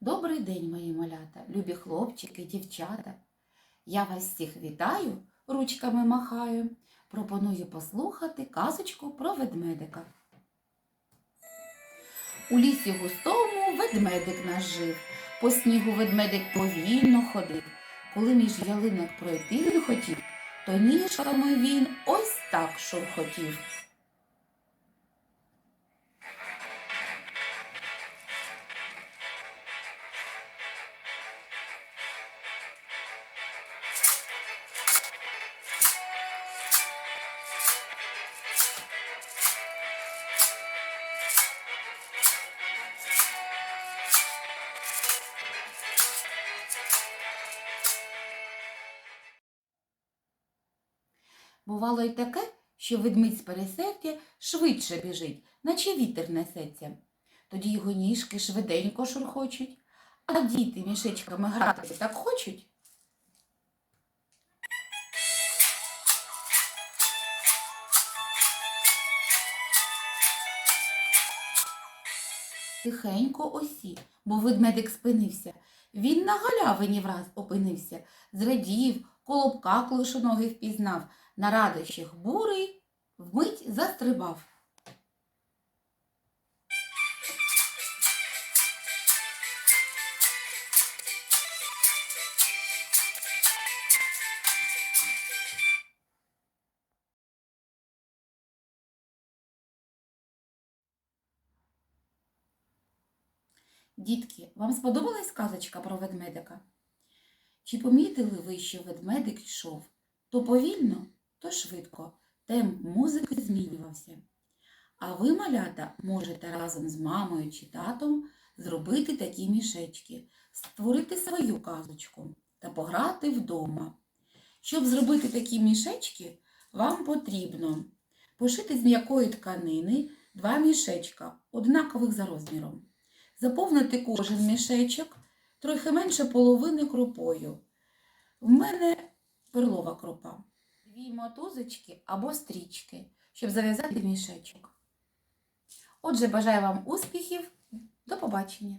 Добрий день, мої малята, любі хлопчики, дівчата. Я вас всіх вітаю, ручками махаю. Пропоную послухати казочку про ведмедика. У лісі густому ведмедик наш жив. По снігу ведмедик повільно ходив. Коли між ялинок пройти він хотів, то ніжками він ось так шурхотів. Бувало й таке, що ведмідь з пересердя швидше біжить, наче вітер несеться. Тоді його ніжки швиденько шурхочуть, а діти мішечками грати так хочуть. Тихенько осі, бо ведмедик спинився. Він на галявині враз опинився, зрадів, колобка клишоноги впізнав, на радощах бурий вмить застрибав. Дітки, вам сподобалась казочка про ведмедика? Чи помітили ви, що ведмедик йшов то повільно, то швидко, темп музики змінювався. А ви, малята, можете разом з мамою чи татом зробити такі мішечки, створити свою казочку та пограти вдома. Щоб зробити такі мішечки, вам потрібно пошити з м'якої тканини два мішечка, однакових за розміром. Заповнити кожен мішечок трохи менше половини крупою. В мене перлова крупа. Дві мотузочки або стрічки, щоб зав'язати мішечок. Отже, бажаю вам успіхів. До побачення!